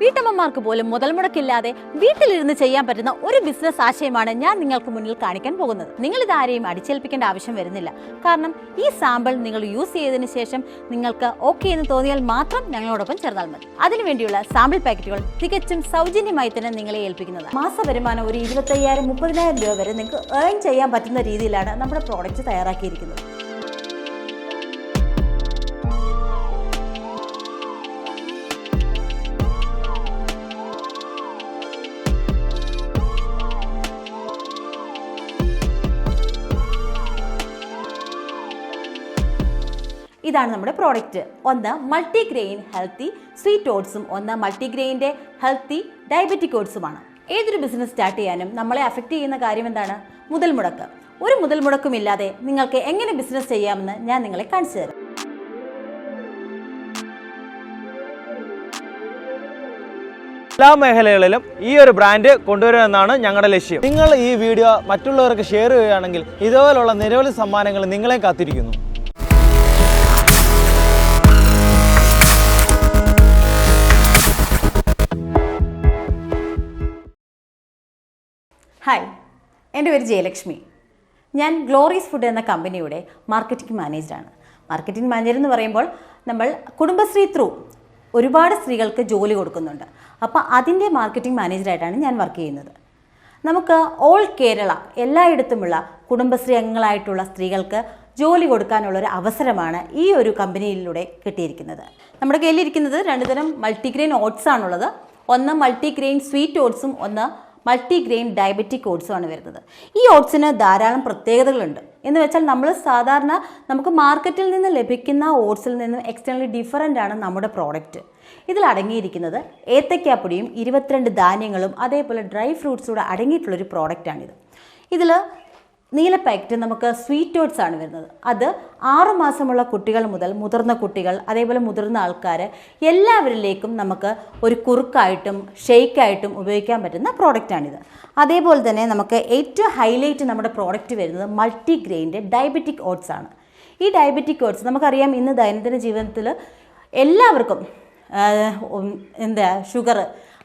വീട്ടമ്മമാർക്ക് പോലും മുതൽ മുടക്കില്ലാതെ വീട്ടിലിരുന്ന് ചെയ്യാൻ പറ്റുന്ന ഒരു ബിസിനസ് ആശയമാണ് ഞാൻ നിങ്ങൾക്ക് മുന്നിൽ കാണിക്കാൻ പോകുന്നത്. നിങ്ങൾ ഇത് ആരെയും അടിച്ചേൽപ്പിക്കേണ്ട ആവശ്യം വരുന്നില്ല. കാരണം ഈ സാമ്പിൾ നിങ്ങൾ യൂസ് ചെയ്തതിനു ശേഷം നിങ്ങൾക്ക് ഓക്കെ എന്ന് തോന്നിയാൽ മാത്രം ഞങ്ങളോടൊപ്പം ചേർന്നാൽ മതി. അതിനുവേണ്ടിയുള്ള സാമ്പിൾ പാക്കറ്റുകൾ തികച്ചും സൗജന്യമായി തന്നെ നിങ്ങളെ ഏൽപ്പിക്കുന്നതാണ്. മാസ വരുമാനം ഒരു ഇരുപത്തയ്യായിരം മുപ്പതിനായിരം രൂപ വരെ നിങ്ങൾക്ക് ഏൺ ചെയ്യാൻ പറ്റുന്ന രീതിയിലാണ് നമ്മുടെ പ്രോഡക്റ്റ് തയ്യാറാക്കിയിരിക്കുന്നത്. ഇതാണ് നമ്മുടെ പ്രോഡക്റ്റ് ഒന്ന് മൾട്ടിഗ്രെയിൻ ഹെൽത്തി സ്വീറ്റ് ഓട്സും ഒന്ന് മൾട്ടിഗ്രെയിന്റെ ഹെൽത്തി ഡയബറ്റിക് ഓട്സുമാണ് ഏതൊരു ബിസിനസ് സ്റ്റാർട്ട് ചെയ്യാനും നമ്മളെ അഫക്റ്റ് ചെയ്യുന്ന കാര്യം എന്താണ്? മുതൽ മുടക്ക്. ഒരു മുതൽ മുടക്കുമില്ലാതെ നിങ്ങൾക്ക് എങ്ങനെ ബിസിനസ് ചെയ്യാമെന്ന് ഞാൻ നിങ്ങളെ കാണിച്ചു തരാം. എല്ലാ മേഖലകളിലും ഈ ഒരു ബ്രാൻഡ് കൊണ്ടുവരുമെന്നാണ് ഞങ്ങളുടെ ലക്ഷ്യം. നിങ്ങൾ ഈ വീഡിയോ മറ്റുള്ളവർക്ക് ഷെയർ ചെയ്യുകയാണെങ്കിൽ ഇതുപോലുള്ള നിരവധി സമ്മാനങ്ങൾ നിങ്ങളെ കാത്തിരിക്കുന്നു. ഹായ് എന്റെ പേര് ജയലക്ഷ്മി. ഞാൻ ഗ്ലോറീസ് ഫുഡ് എന്ന കമ്പനിയുടെ മാർക്കറ്റിംഗ് മാനേജറാണ്. മാർക്കറ്റിംഗ് മാനേജർ എന്ന് പറയുമ്പോൾ നമ്മൾ കുടുംബശ്രീ ത്രൂ ഒരുപാട് സ്ത്രീകൾക്ക് ജോലി കൊടുക്കുന്നുണ്ട്. അപ്പോൾ അതിന്റെ മാർക്കറ്റിംഗ് മാനേജറായിട്ടാണ് ഞാൻ വർക്ക് ചെയ്യുന്നത്. നമുക്ക് ഓൾ കേരള എല്ലായിടത്തുമുള്ള കുടുംബശ്രീ അംഗങ്ങളായിട്ടുള്ള സ്ത്രീകൾക്ക് ജോലി കൊടുക്കാനുള്ളൊരു അവസരമാണ് ഈ ഒരു കമ്പനിയിലൂടെ കിട്ടിയിരിക്കുന്നത്. നമ്മുടെ കയ്യിലിരിക്കുന്നത് രണ്ടുതരം മൾട്ടിഗ്രെയിൻ ഓട്സ് ആണുള്ളത് ഒന്ന് മൾട്ടിഗ്രെയിൻ സ്വീറ്റ് ഓട്സും ഒന്ന് മൾട്ടിഗ്രെയിൻ ഡയബറ്റിക് ഓട്സുമാണ് വരുന്നത്. ഈ ഓട്സിന് ധാരാളം പ്രത്യേകതകളുണ്ട്. എന്ന് വെച്ചാൽ നമ്മൾ സാധാരണ നമുക്ക് മാർക്കറ്റിൽ നിന്ന് ലഭിക്കുന്ന ഓട്സിൽ നിന്നും എക്സ്റ്റേണലി ഡിഫറന്റ് ആണ് നമ്മുടെ പ്രോഡക്റ്റ് ഇതിൽ അടങ്ങിയിരിക്കുന്നത് ഏത്തയ്ക്കാപ്പൊടിയും ഇരുപത്തിരണ്ട് ധാന്യങ്ങളും അതേപോലെ ഡ്രൈ ഫ്രൂട്ട്സൂടെ അടങ്ങിയിട്ടുള്ളൊരു പ്രോഡക്റ്റാണിത് ഇതിൽ നീല പാക്കറ്റ് നമുക്ക് സ്വീറ്റ് ഓട്സ് ആണ് വരുന്നത്. അത് ആറു മാസമുള്ള കുട്ടികൾ മുതൽ മുതിർന്ന കുട്ടികൾ അതേപോലെ മുതിർന്ന ആൾക്കാർ എല്ലാവരിലേക്കും നമുക്ക് ഒരു കുറുക്കായിട്ടും ഷെയ്ക്കായിട്ടും ഉപയോഗിക്കാൻ പറ്റുന്ന പ്രോഡക്റ്റാണിത് അതേപോലെ തന്നെ നമുക്ക് ഏറ്റവും ഹൈലൈറ്റ് നമ്മുടെ പ്രോഡക്റ്റ് വരുന്നത് മൾട്ടി ഗ്രെയിന്റെ ഡയബറ്റിക് ഓട്സ് ആണ്. ഈ ഡയബറ്റിക് ഓട്സ് നമുക്കറിയാം ഇന്ന് ദൈനംദിന ജീവിതത്തിൽ എല്ലാവർക്കും എന്താ ഷുഗർ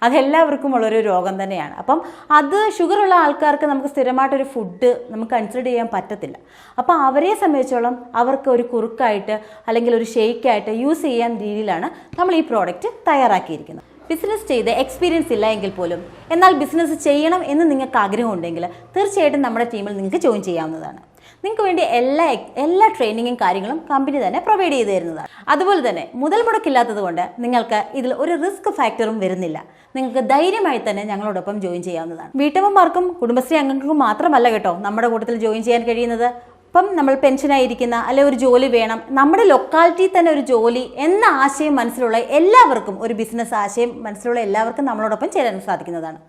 അതെല്ലാവർക്കും ഉള്ളൊരു രോഗം തന്നെയാണ്. അപ്പം അത് ഷുഗറുള്ള ആൾക്കാർക്ക് നമുക്ക് സ്ഥിരമായിട്ടൊരു ഫുഡ് നമുക്ക് കൺസിഡർ ചെയ്യാൻ പറ്റത്തില്ല. അപ്പോൾ അവരെ സംബന്ധിച്ചോളം അവർക്ക് ഒരു കുറുക്കായിട്ട് അല്ലെങ്കിൽ ഒരു ഷെയ്ക്കായിട്ട് യൂസ് ചെയ്യാൻ രീതിയിലാണ് നമ്മൾ ഈ പ്രോഡക്റ്റ് തയ്യാറാക്കിയിരിക്കുന്നത്. ബിസിനസ് ചെയ്ത് എക്സ്പീരിയൻസ് ഇല്ല എങ്കിൽ പോലും എന്നാൽ ബിസിനസ് ചെയ്യണം എന്ന് നിങ്ങൾക്ക് ആഗ്രഹമുണ്ടെങ്കിൽ തീർച്ചയായിട്ടും നമ്മുടെ ടീമിൽ നിങ്ങൾക്ക് ജോയിൻ ചെയ്യാവുന്നതാണ്. നിങ്ങൾക്ക് വേണ്ടി എല്ലാ എല്ലാ ട്രെയിനിങ്ങും കാര്യങ്ങളും കമ്പനി തന്നെ പ്രൊവൈഡ് ചെയ്തു തരുന്നതാണ്. അതുപോലെ തന്നെ മുതൽ മുടക്കില്ലാത്തത് കൊണ്ട് നിങ്ങൾക്ക് ഇതിൽ ഒരു റിസ്ക് ഫാക്ടറും വരുന്നില്ല. നിങ്ങൾക്ക് ധൈര്യമായി തന്നെ ഞങ്ങളോടൊപ്പം ജോയിൻ ചെയ്യാവുന്നതാണ്. വീട്ടമ്മമാർക്കും കുടുംബശ്രീ അംഗങ്ങൾക്കും മാത്രമല്ല കേട്ടോ നമ്മുടെ കൂട്ടത്തിൽ ജോയിൻ ചെയ്യാൻ കഴിയുന്നത്. ഇപ്പം നമ്മൾ പെൻഷനായിരിക്കുന്ന അല്ലെ ഒരു ജോലി വേണം നമ്മുടെ ലൊക്കാലിറ്റിയിൽ തന്നെ ഒരു ജോലി എന്ന ആശയം മനസ്സിലുള്ള എല്ലാവർക്കും ഒരു ബിസിനസ് ആശയം മനസ്സിലുള്ള എല്ലാവർക്കും നമ്മളോടൊപ്പം ചേരാൻ സാധിക്കുന്നതാണ്.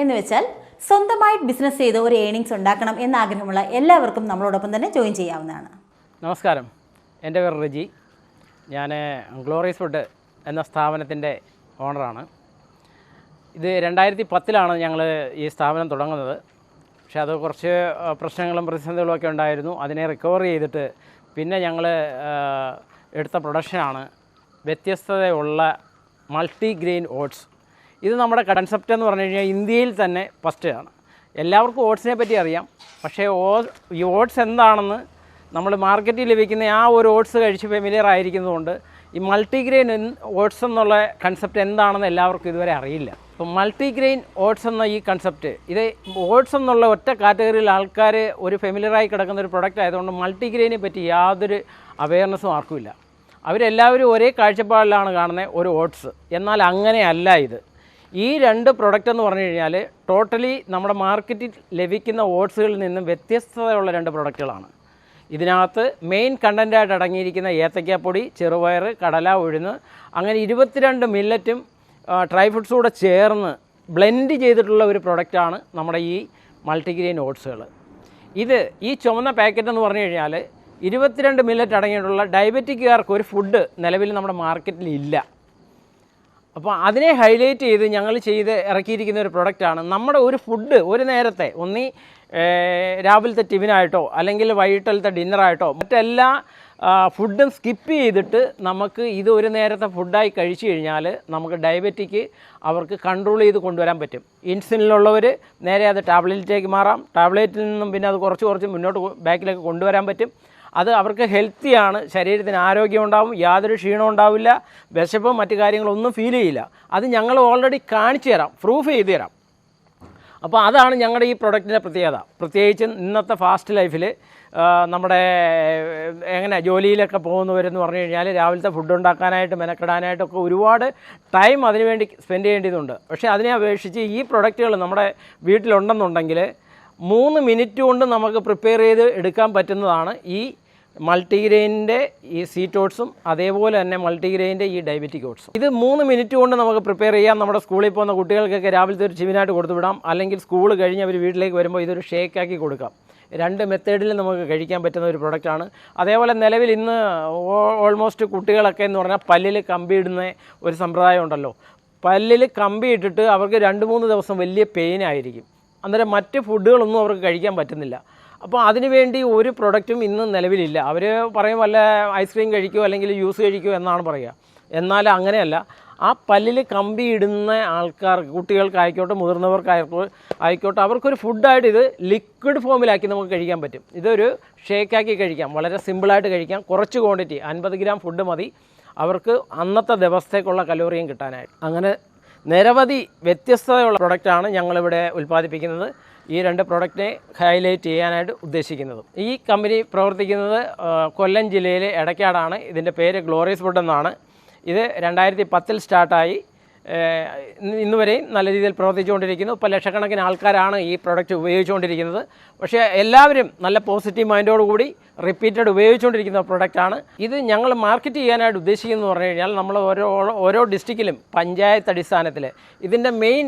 എന്ന് വെച്ചാൽ സ്വന്തമായിട്ട് ബിസിനസ് ചെയ്ത് ഒരു ഏണിങ്സ് ഉണ്ടാക്കണം എന്ന ആഗ്രഹമുള്ള എല്ലാവർക്കും നമ്മളോടൊപ്പം തന്നെ ജോയിൻ ചെയ്യാവുന്നതാണ്. നമസ്കാരം. എന്റെ പേര് റജി. ഞാൻ ഗ്ലോറീസ് ഫുഡ് എന്ന സ്ഥാപനത്തിന്റെ ഓണറാണ് ഇത് രണ്ടായിരത്തി പത്തിലാണ് ഞങ്ങൾ ഈ സ്ഥാപനം തുടങ്ങുന്നത്. പക്ഷേ അത് കുറച്ച് പ്രശ്നങ്ങളും പ്രതിസന്ധികളും ഒക്കെ ഉണ്ടായിരുന്നു. അതിനെ റിക്കവർ ചെയ്തിട്ട് പിന്നെ ഞങ്ങൾ എടുത്ത പ്രൊഡക്ഷനാണ് വ്യത്യസ്തതയുള്ള മൾട്ടി ഗ്രെയിൻ ഓട്സ് ഇത് നമ്മുടെ കൺസെപ്റ്റ് എന്ന് പറഞ്ഞു കഴിഞ്ഞാൽ ഇന്ത്യയിൽ തന്നെ ഫസ്റ്റ് ആണ്. എല്ലാവർക്കും ഓട്സിനെ പറ്റി അറിയാം. പക്ഷേ ഓ ഈ ഓട്സ് എന്താണെന്ന് നമ്മൾ മാർക്കറ്റിൽ ലഭിക്കുന്ന ആ ഒരു ഓട്സ് കഴിച്ച് ഫെമിലിയർ ആയിരിക്കുന്നതുകൊണ്ട് ഈ മൾട്ടിഗ്രെയിൻ ഓട്സ് എന്നുള്ള കൺസെപ്റ്റ് എന്താണെന്ന് എല്ലാവർക്കും ഇതുവരെ അറിയില്ല. അപ്പോൾ മൾട്ടിഗ്രെയിൻ ഓട്സ് എന്ന ഈ കൺസെപ്റ്റ് ഇത് ഓട്സ് എന്നുള്ള ഒറ്റ കാറ്റഗറിയിൽ ആൾക്കാർ ഒരു ഫെമിലിയറായി കിടക്കുന്ന ഒരു പ്രൊഡക്റ്റ് ആയതുകൊണ്ട് മൾട്ടിഗ്രെയിനെ പറ്റി യാതൊരു അവയർനെസ്സും ആർക്കുമില്ല. അവരെല്ലാവരും ഒരേ കാഴ്ചപ്പാടിലാണ് കാണുന്നത് ഒരു ഓട്സ് എന്നാൽ അങ്ങനെയല്ല ഇത്. ഈ രണ്ട് പ്രൊഡക്റ്റ് എന്ന് പറഞ്ഞു കഴിഞ്ഞാൽ ടോട്ടലി നമ്മുടെ മാർക്കറ്റിൽ ലഭിക്കുന്ന ഓട്സുകളിൽ നിന്നും വ്യത്യസ്തതയുള്ള രണ്ട് പ്രൊഡക്റ്റുകളാണ് ഇതിനകത്ത് മെയിൻ കണ്ടന്റായിട്ട് അടങ്ങിയിരിക്കുന്ന ഏത്തയ്ക്കാപ്പൊടി ചെറുപയർ കടല ഉഴുന്ന് അങ്ങനെ ഇരുപത്തിരണ്ട് മില്ലറ്റും ഡ്രൈ ഫ്രൂട്ട്സും കൂടെ ചേർന്ന് ബ്ലെൻഡ് ചെയ്തിട്ടുള്ള ഒരു പ്രൊഡക്റ്റാണ് നമ്മുടെ ഈ മൾട്ടിഗ്രെയിൻ ഓട്സുകൾ ഇത് ഈ ചുമന്ന പാക്കറ്റ് എന്ന് പറഞ്ഞു കഴിഞ്ഞാൽ ഇരുപത്തിരണ്ട് മില്ലറ്റ് അടങ്ങിയിട്ടുള്ള ഡയബറ്റിക്കുകാർക്ക് ഒരു ഫുഡ് നിലവിൽ നമ്മുടെ മാർക്കറ്റിൽ ഇല്ല. അപ്പോൾ അതിനെ ഹൈലൈറ്റ് ചെയ്ത് ഞങ്ങൾ ചെയ്ത് ഇറക്കിയിരിക്കുന്ന ഒരു പ്രൊഡക്റ്റാണ് നമ്മുടെ ഒരു ഫുഡ് ഒരു നേരത്തെ ഒന്നി രാവിലത്തെ ടിഫിനായിട്ടോ അല്ലെങ്കിൽ വൈകിട്ടലത്തെ ഡിന്നറായിട്ടോ മറ്റെല്ലാ ഫുഡും സ്കിപ്പ് ചെയ്തിട്ട് നമുക്ക് ഇത് ഒരു നേരത്തെ ഫുഡായി കഴിച്ചു കഴിഞ്ഞാൽ നമുക്ക് ഡയബറ്റിക്ക് അവർക്ക് കൺട്രോൾ ചെയ്ത് കൊണ്ടുവരാൻ പറ്റും. ഇൻസുലിനുള്ളവർ നേരെ അത് ടാബ്ലറ്റിലേക്ക് മാറാം. ടാബ്ലറ്റിൽ നിന്നും പിന്നെ അത് കുറച്ച് കുറച്ച് മുന്നോട്ട് ബാക്കിലേക്ക് കൊണ്ടുവരാൻ പറ്റും. അത് അവർക്ക് ഹെൽത്തിയാണ് ശരീരത്തിന് ആരോഗ്യം ഉണ്ടാവും. യാതൊരു ക്ഷീണവും ഉണ്ടാവില്ല. വിശപ്പും മറ്റു കാര്യങ്ങളൊന്നും ഫീൽ ചെയ്യില്ല. അത് ഞങ്ങൾ ഓൾറെഡി കാണിച്ചു തരാം. പ്രൂഫ് ചെയ്തു തരാം. അപ്പോൾ അതാണ് ഞങ്ങളുടെ ഈ പ്രൊഡക്റ്റിന്റെ പ്രത്യേകത. പ്രത്യേകിച്ചും ഇന്നത്തെ ഫാസ്റ്റ് ലൈഫിൽ നമ്മുടെ എങ്ങനെ ജോലിയിലൊക്കെ പോകുന്നവരെന്ന് പറഞ്ഞു കഴിഞ്ഞാൽ രാവിലത്തെ ഫുഡ് ഉണ്ടാക്കാനായിട്ട് മെനക്കെടാനായിട്ടൊക്കെ ഒരുപാട് ടൈം അതിനുവേണ്ടി സ്പെൻഡ് ചെയ്യേണ്ടതുണ്ട്. പക്ഷേ അതിനെ അപേക്ഷിച്ച് ഈ പ്രൊഡക്റ്റുകൾ നമ്മുടെ വീട്ടിലുണ്ടെന്നുണ്ടെങ്കിൽ മൂന്ന് മിനിറ്റ് കൊണ്ട് നമുക്ക് പ്രിപ്പയർ ചെയ്ത് എടുക്കാൻ പറ്റുന്നതാണ് ഈ മൾട്ടിഗ്രെയിനിന്റെ ഈ സീറ്റ് ഓട്സും അതേപോലെ തന്നെ മൾട്ടിഗ്രെയിന്റെ ഈ ഡയബറ്റിക് ഓട്സും ഇത് മൂന്ന് മിനിറ്റ് കൊണ്ട് നമുക്ക് പ്രിപ്പയർ ചെയ്യാം. നമ്മുടെ സ്കൂളിൽ പോകുന്ന കുട്ടികൾക്കൊക്കെ രാവിലത്തെ ഒരു ചിമിനായിട്ട് കൊടുത്തുവിടാം. അല്ലെങ്കിൽ സ്കൂൾ കഴിഞ്ഞ് അവർ വീട്ടിലേക്ക് വരുമ്പോൾ ഇതൊരു ഷേക്കാക്കി കൊടുക്കാം. രണ്ട് മെത്തേഡിൽ നമുക്ക് കഴിക്കാൻ പറ്റുന്ന ഒരു പ്രൊഡക്റ്റാണ് അതേപോലെ നിലവിൽ ഇന്ന് ഓൾമോസ്റ്റ് കുട്ടികളൊക്കെ എന്ന് പറഞ്ഞാൽ പല്ലിൽ കമ്പി ഇടുന്ന ഒരു സമ്പ്രദായം ഉണ്ടല്ലോ. പല്ലിൽ കമ്പി ഇട്ടിട്ട് അവർക്ക് രണ്ട് മൂന്ന് ദിവസം വലിയ പെയിൻ ആയിരിക്കും. അന്നേരം മറ്റ് ഫുഡുകളൊന്നും അവർക്ക് കഴിക്കാൻ പറ്റുന്നില്ല. അപ്പോൾ അതിനുവേണ്ടി ഒരു പ്രൊഡക്റ്റും ഇന്ന് നിലവിലില്ല. അവർ പറയും വല്ല ഐസ്ക്രീം കഴിക്കുമോ അല്ലെങ്കിൽ യൂസ് കഴിക്കുമോ എന്നാണ് പറയുക എന്നാൽ അങ്ങനെയല്ല. ആ പല്ലിൽ കമ്പി ഇടുന്ന ആൾക്കാർക്ക് കുട്ടികൾക്കായിക്കോട്ടെ മുതിർന്നവർക്കായിക്കോട്ടെ ആയിക്കോട്ടെ അവർക്കൊരു ഫുഡായിട്ട് ഇത് ലിക്വിഡ് ഫോമിലാക്കി നമുക്ക് കഴിക്കാൻ പറ്റും. ഇതൊരു ഷേക്കാക്കി കഴിക്കാം. വളരെ സിമ്പിളായിട്ട് കഴിക്കാം. കുറച്ച് ക്വാണ്ടിറ്റി അൻപത് ഗ്രാം ഫുഡ് മതി. അവർക്ക് അന്നത്തെ ദിവസത്തേക്കുള്ള കലോറിയും കിട്ടാനായിട്ട്. അങ്ങനെ നിരവധി വ്യത്യസ്തതയുള്ള പ്രൊഡക്റ്റാണ് ഞങ്ങളിവിടെ ഉൽപ്പാദിപ്പിക്കുന്നത്. ഈ രണ്ട് പ്രൊഡക്റ്റിനെ ഹൈലൈറ്റ് ചെയ്യാനായിട്ട് ഉദ്ദേശിക്കുന്നത്. ഈ കമ്പനി പ്രവർത്തിക്കുന്നത് കൊല്ലം ജില്ലയിലെ എടക്കാടാണ്. ഇതിന്റെ പേര് ഗ്ലോറിയസ് ഫുഡ് എന്നാണ്. ഇത് രണ്ടായിരത്തി പത്തിൽ സ്റ്റാർട്ടായി. ഏഹ്, ഇന്ന് ഇന്ന് വരെയും നല്ല രീതിയിൽ പ്രവർത്തിച്ചുകൊണ്ടിരിക്കുന്നു. ഇപ്പോൾ ലക്ഷക്കണക്കിന് ആൾക്കാരാണ് ഈ പ്രൊഡക്റ്റ് ഉപയോഗിച്ചുകൊണ്ടിരിക്കുന്നത്. പക്ഷേ എല്ലാവരും നല്ല പോസിറ്റീവ് മൈൻഡോടുകൂടി റിപ്പീറ്റഡ് ഉപയോഗിച്ചുകൊണ്ടിരിക്കുന്ന പ്രൊഡക്റ്റാണ് ഇത് ഞങ്ങൾ മാർക്കറ്റ് ചെയ്യാനായിട്ട് ഉദ്ദേശിക്കുന്നത് പറഞ്ഞു കഴിഞ്ഞാൽ നമ്മൾ ഓരോ ഓരോ ഡിസ്ട്രിക്റ്റിലും പഞ്ചായത്ത് അടിസ്ഥാനത്തിൽ ഇതിന്റെ മെയിൻ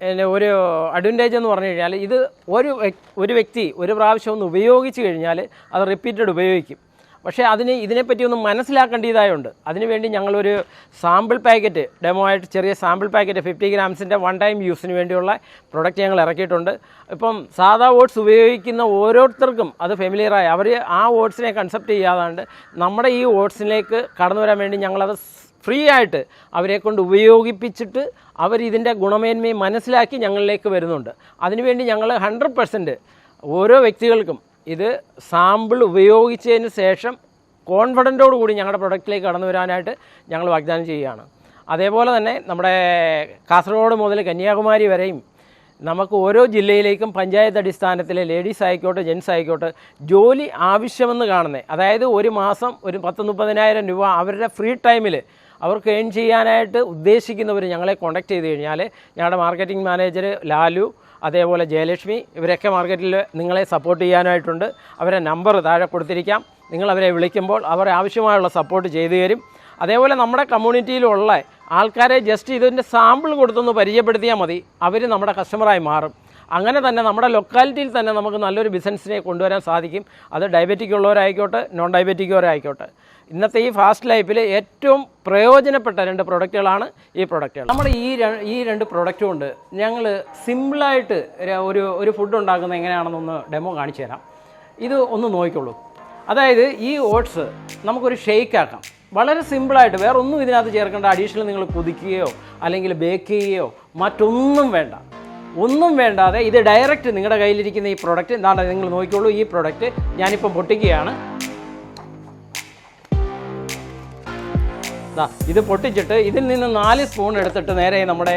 ഒരു അഡ്വാന്റേജ് എന്ന് പറഞ്ഞു കഴിഞ്ഞാൽ ഇത് ഒരു ഒരു വ്യക്തി ഒരു പ്രാവശ്യം ഒന്ന് ഉപയോഗിച്ച് കഴിഞ്ഞാൽ അത് റിപ്പീറ്റഡ് ഉപയോഗിക്കും. പക്ഷേ അതിന് ഇതിനെപ്പറ്റി ഒന്ന് മനസ്സിലാക്കേണ്ടതായുണ്ട്. അതിനുവേണ്ടി ഞങ്ങളൊരു സാമ്പിൾ പാക്കറ്റ് ഡെമോ ആയിട്ട് ചെറിയ സാമ്പിൾ പാക്കറ്റ് ഫിഫ്റ്റി ഗ്രാംസിന്റെ വൺ ടൈം യൂസിന് വേണ്ടിയുള്ള പ്രൊഡക്റ്റ് ഞങ്ങൾ ഇറക്കിയിട്ടുണ്ട്. ഇപ്പം സാധാ ഓട്സ് ഉപയോഗിക്കുന്ന ഓരോരുത്തർക്കും അത് ഫെമിലിയറായി അവർ ആ ഓട്സിനെ കൺസെപ്റ്റ് ചെയ്യാതാണ്ട് നമ്മുടെ ഈ ഓട്സിലേക്ക് കടന്നു വരാൻ വേണ്ടി ഞങ്ങളത് ഫ്രീ ആയിട്ട് അവരെ കൊണ്ട് ഉപയോഗിപ്പിച്ചിട്ട് അവരിതിന്റെ ഗുണമേന്മയും മനസ്സിലാക്കി ഞങ്ങളിലേക്ക് വരുന്നുണ്ട്. അതിനുവേണ്ടി ഞങ്ങൾ ഹൺഡ്രഡ് പെർസെന്റ് ഓരോ വ്യക്തികൾക്കും ഇത് സാമ്പിൾ ഉപയോഗിച്ചതിന് ശേഷം കോൺഫിഡന്റോടു കൂടി ഞങ്ങളുടെ പ്രൊഡക്റ്റിലേക്ക് കടന്നു വരാനായിട്ട് ഞങ്ങൾ വാഗ്ദാനം ചെയ്യുകയാണ്. അതേപോലെ തന്നെ നമ്മുടെ കാസർഗോഡ് മുതൽ കന്യാകുമാരി വരെയും നമുക്ക് ഓരോ ജില്ലയിലേക്കും പഞ്ചായത്ത് അടിസ്ഥാനത്തിലെ ലേഡീസ് ആയിക്കോട്ടെ ജെൻസ് ആയിക്കോട്ടെ ജോലി ആവശ്യമെന്ന് കാണുന്നത് അതായത് ഒരു മാസം ഒരു പത്ത് മുപ്പതിനായിരം രൂപ അവരുടെ ഫ്രീ ടൈമിൽ അവർക്ക് ഏൺ ചെയ്യാനായിട്ട് ഉദ്ദേശിക്കുന്നവർ ഞങ്ങളെ കോൺടാക്ട് ചെയ്ത് കഴിഞ്ഞാൽ ഞങ്ങളുടെ മാർക്കറ്റിംഗ് മാനേജർ ലാലു അതേപോലെ ജയലക്ഷ്മി ഇവരൊക്കെ മാർക്കറ്റിൽ നിങ്ങളെ സപ്പോർട്ട് ചെയ്യാനായിട്ടുണ്ട്. അവരെ നമ്പർ താഴെ കൊടുത്തിരിക്കാം. നിങ്ങൾ അവരെ വിളിക്കുമ്പോൾ അവർ ആവശ്യമായുള്ള സപ്പോർട്ട് ചെയ്തു തരും. അതേപോലെ നമ്മുടെ കമ്മ്യൂണിറ്റിയിലുള്ള ആൾക്കാരെ ജസ്റ്റ് ഇതിന്റെ സാമ്പിൾ കൊടുത്തൊന്ന് പരിചയപ്പെടുത്തിയാൽ മതി. അവർ നമ്മുടെ കസ്റ്റമറായി മാറും. അങ്ങനെ തന്നെ നമ്മുടെ ലൊക്കാലിറ്റിയിൽ തന്നെ നമുക്ക് നല്ലൊരു ബിസിനസ്സിനെ കൊണ്ടുവരാൻ സാധിക്കും. അത് ഡയബറ്റിക് ഉള്ളവരായിക്കോട്ടെ നോൺ ഡയബറ്റിക് ഉള്ളവരായിക്കോട്ടെ. ഇന്നത്തെ ഈ ഫാസ്റ്റ് ലൈഫിൽ ഏറ്റവും പ്രയോജനപ്പെട്ട രണ്ട് പ്രൊഡക്റ്റുകളാണ് ഈ പ്രൊഡക്റ്റുകൾ നമ്മുടെ ഈ ഈ രണ്ട് പ്രൊഡക്റ്റും കൊണ്ട് ഞങ്ങൾ സിമ്പിളായിട്ട് ഒരു ഒരു ഫുഡ് ഉണ്ടാക്കുന്നത് എങ്ങനെയാണെന്നൊന്ന് ഡെമോ കാണിച്ചു തരാം. ഇത് ഒന്ന് നോക്കിക്കോളൂ. അതായത് ഈ ഓട്സ് നമുക്കൊരു ഷെയ്ക്ക് ആക്കാം. വളരെ സിമ്പിളായിട്ട് വേറെ ഒന്നും ഇതിനകത്ത് ചേർക്കേണ്ട അഡീഷണൽ നിങ്ങൾ കുതിക്കുകയോ അല്ലെങ്കിൽ ബേക്ക് ചെയ്യുകയോ മറ്റൊന്നും വേണ്ട. ഒന്നും വേണ്ടാതെ ഇത് ഡയറക്റ്റ് നിങ്ങളുടെ കയ്യിലിരിക്കുന്ന ഈ പ്രൊഡക്റ്റ് എന്താണ് നിങ്ങൾ നോക്കിക്കോളൂ ഈ പ്രൊഡക്റ്റ് ഞാനിപ്പം പൊട്ടിക്കുകയാണ്. ഇത് പൊട്ടിച്ചിട്ട് ഇതിൽ നിന്ന് നാല് സ്പൂൺ എടുത്തിട്ട് നേരെ നമ്മുടെ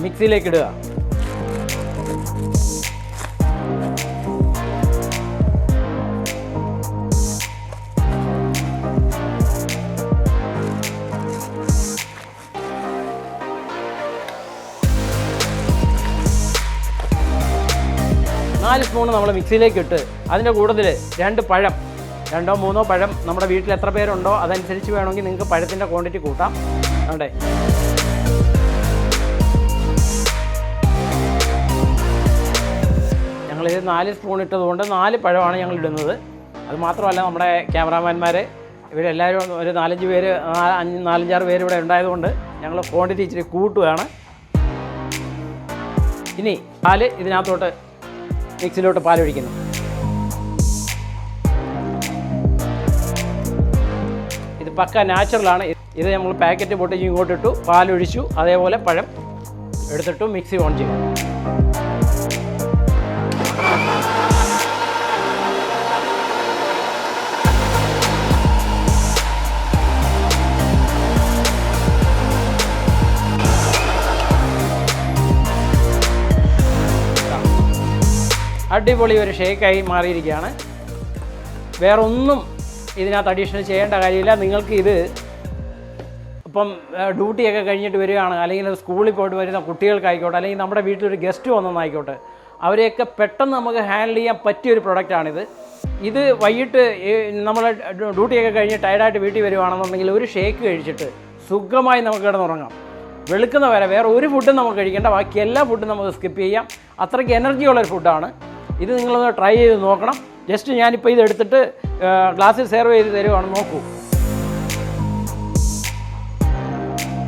മിക്സിയിലേക്ക് ഇടുക. നാല് സ്പൂൺ നമ്മൾ മിക്സിയിലേക്ക് ഇട്ട് അതിന്റെ കൂടുതൽ രണ്ട് പഴം രണ്ടോ മൂന്നോ പഴം നമ്മുടെ വീട്ടിൽ എത്ര പേരുണ്ടോ അതനുസരിച്ച് വേണമെങ്കിൽ നിങ്ങൾക്ക് പഴത്തിന്റെ ക്വാണ്ടിറ്റി കൂട്ടാം. വേണ്ടേ ഞങ്ങളിത് നാല് സ്പൂൺ ഇട്ടതുകൊണ്ട് നാല് പഴമാണ് ഞങ്ങൾ ഇടുന്നത്. അത് മാത്രമല്ല നമ്മുടെ ക്യാമറാമാൻമാർ ഇവരെല്ലാവരും ഒരു നാലഞ്ച് പേര് അഞ്ച് നാലഞ്ചാറ് പേര് ഇവിടെ ഉണ്ടായതുകൊണ്ട് ഞങ്ങൾ ക്വാണ്ടിറ്റി ഇച്ചിരി കൂട്ടുകയാണ്. ഇനി പാൽ ഇതിനകത്തോട്ട് മിക്സിലോട്ട് പാലൊഴിക്കുന്നു. പക്ക നാച്ചുറലാണ് ഇത് നമ്മൾ പാക്കറ്റ് പൊട്ടിച്ച് ഇങ്ങോട്ടിട്ടു പാലൊഴിച്ചു അതേപോലെ പഴം എടുത്തിട്ടു മിക്സി ഓൺ ചെയ്യും അടിപൊളി ഒരു ഷേക്കായി മാറിയിരിക്കുകയാണ്. വേറെ ഒന്നും ഇതിനകത്ത് അഡീഷണൽ ചെയ്യേണ്ട കാര്യമില്ല. നിങ്ങൾക്ക് ഇത് ഇപ്പം ഡ്യൂട്ടിയൊക്കെ കഴിഞ്ഞിട്ട് വരികയാണ്. അല്ലെങ്കിൽ സ്കൂളിൽ പോയിട്ട് വരുന്ന കുട്ടികൾക്കായിക്കോട്ടെ അല്ലെങ്കിൽ നമ്മുടെ വീട്ടിലൊരു ഗസ്റ്റ് വന്നെന്നായിക്കോട്ടെ അവരെയൊക്കെ പെട്ടെന്ന് നമുക്ക് ഹാൻഡിൽ ചെയ്യാൻ പറ്റിയൊരു പ്രൊഡക്റ്റാണിത് ഇത് വൈകിട്ട് നമ്മൾ ഡ്യൂട്ടിയൊക്കെ കഴിഞ്ഞ് ടയർഡായിട്ട് വീട്ടിൽ വരുവാണെന്നുണ്ടെങ്കിൽ ഒരു ഷേക്ക് കഴിച്ചിട്ട് സുഖമായി നമുക്ക് കിടന്നുറങ്ങാം വെളുക്കുന്ന വരെ വേറെ ഒരു ഫുഡും നമുക്ക് കഴിക്കേണ്ട ബാക്കി എല്ലാ ഫുഡും നമുക്ക് സ്കിപ്പ് ചെയ്യാം. അത്രയ്ക്ക് എനർജിയുള്ളൊരു ഫുഡാണ് ഇത് നിങ്ങളൊന്ന് ട്രൈ ചെയ്ത് നോക്കണം. ജസ്റ്റ് ഞാനിപ്പോൾ ഇതെടുത്തിട്ട് ഗ്ലാസ്സിൽ സെർവ് ചെയ്ത് തരുവാണ് നോക്കൂ.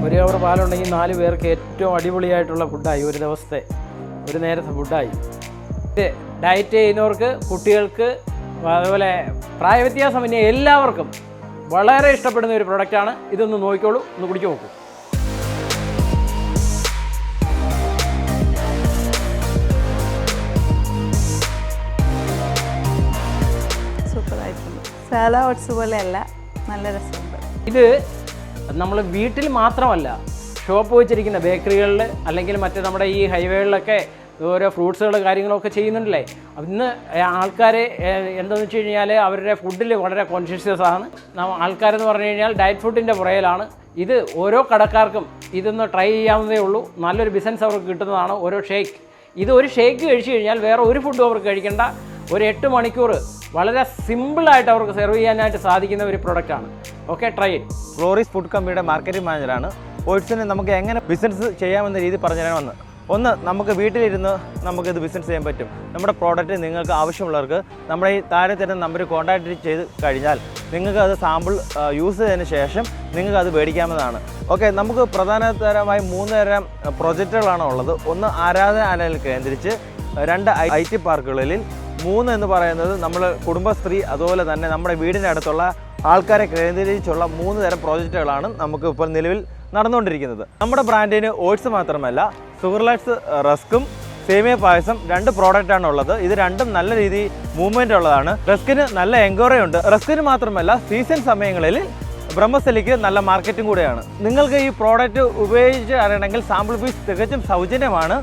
ഒരു കവർ പാലുണ്ടെങ്കിൽ നാല് പേർക്ക് ഏറ്റവും അടിപൊളിയായിട്ടുള്ള ഫുഡായി ഒരു ദിവസത്തെ ഒരു നേരത്തെ ഫുഡായി ഡയറ്റ് ചെയ്യുന്നവർക്ക് കുട്ടികൾക്ക് അതുപോലെ പ്രായവ്യത്യാസമന്യേ എല്ലാവർക്കും വളരെ ഇഷ്ടപ്പെടുന്ന ഒരു പ്രൊഡക്റ്റാണ് ഇതൊന്ന് നോക്കിക്കോളൂ ഒന്ന് കുടിച്ചു നോക്കൂ. സാല ഓട്സ് പോലെയല്ല നല്ല രസമുണ്ട്. ഇത് നമ്മൾ വീട്ടിൽ മാത്രമല്ല ഷോപ്പ് വെച്ചിരിക്കുന്ന ബേക്കറികളിൽ അല്ലെങ്കിൽ മറ്റ് നമ്മുടെ ഈ ഹൈവേകളിലൊക്കെ ഓരോ ഫ്രൂട്ട്സുകൾ കാര്യങ്ങളൊക്കെ ചെയ്യുന്നുണ്ടല്ലേ? ഇന്ന് ആൾക്കാർ എന്താണെന്ന് വെച്ച് കഴിഞ്ഞാൽ അവരുടെ ഫുഡിൽ വളരെ കോൺഷ്യസ്നസ് ആണ്. ആൾക്കാരെന്ന് പറഞ്ഞു കഴിഞ്ഞാൽ ഡയറ്റ് ഫുഡിന്റെ പുറയിലാണ് ഇത് ഓരോ കടക്കാർക്കും ഇതൊന്ന് ട്രൈ ചെയ്യാവുന്നതേ ഉള്ളൂ. നല്ലൊരു ബിസിനസ് അവർക്ക് കിട്ടുന്നതാണ് ഓരോ ഷേക്ക് ഇത് ഒരു ഷേക്ക് കഴിച്ചു കഴിഞ്ഞാൽ വേറെ ഒരു ഫുഡും അവർക്ക് കഴിക്കേണ്ട. ഒരു എട്ട് മണിക്കൂർ വളരെ സിമ്പിളായിട്ട് അവർക്ക് സെർവ് ചെയ്യാനായിട്ട് സാധിക്കുന്ന ഒരു പ്രൊഡക്റ്റാണ് ഓക്കെ ട്രൈ ഫ്ലോറിസ് ഫുഡ് കമ്പനിയുടെ മാർക്കറ്റിംഗ് മാനേജറാണ് ഓട്സിന് നമുക്ക് എങ്ങനെ ബിസിനസ് ചെയ്യാമെന്ന രീതി പറഞ്ഞുതരാൻ വന്ന് ഒന്ന് നമുക്ക് വീട്ടിലിരുന്ന് നമുക്ക് ഇത് ബിസിനസ് ചെയ്യാൻ പറ്റും. നമ്മുടെ പ്രോഡക്റ്റ് നിങ്ങൾക്ക് ആവശ്യമുള്ളവർക്ക് നമ്മുടെ ഈ താഴെ തരുന്ന നമ്പർ കോൺടാക്റ്റ് ചെയ്ത് കഴിഞ്ഞാൽ നിങ്ങൾക്ക് അത് സാമ്പിൾ യൂസ് ചെയ്തതിന് ശേഷം നിങ്ങൾക്ക് അത് മേടിക്കാവുന്നതാണ്. ഓക്കെ നമുക്ക് പ്രധാനതരമായി മൂന്ന് തരം പ്രൊജക്റ്റുകളാണ് ഉള്ളത്. ഒന്ന് ആരാധനാലയം കേന്ദ്രിച്ച് രണ്ട് ഐ ടി പാർക്കുകളിൽ മൂന്ന് എന്ന് പറയുന്നത് നമ്മൾ കുടുംബശ്രീ അതുപോലെ തന്നെ നമ്മുടെ വീടിന്റെ അടുത്തുള്ള ആൾക്കാരെ കേന്ദ്രീകരിച്ചുള്ള മൂന്ന് തരം പ്രോജക്റ്റുകളാണ് നമുക്ക് ഇപ്പോൾ നിലവിൽ നടന്നുകൊണ്ടിരിക്കുന്നത്. നമ്മുടെ ബ്രാൻഡിന് ഓട്സ് മാത്രമല്ല സുഗർലൈറ്റ്സ് റസ്കും സേമിയ പായസം രണ്ട് പ്രോഡക്റ്റാണ് ഉള്ളത് ഇത് രണ്ടും നല്ല രീതിയിൽ മൂവ്മെന്റ് ഉള്ളതാണ്. റസ്കിന് നല്ല എൻക്വയറി ഉണ്ട്. റസ്കിന് മാത്രമല്ല സീസൺ സമയങ്ങളിൽ ബ്രഹ്മസ്ഥലിക്ക് നല്ല മാർക്കറ്റും കൂടെയാണ്. നിങ്ങൾക്ക് ഈ പ്രോഡക്റ്റ് ഉപയോഗിച്ച് അറിയണമെങ്കിൽ സാമ്പിൾ പീസ് തികച്ചും സൗജന്യമാണ്.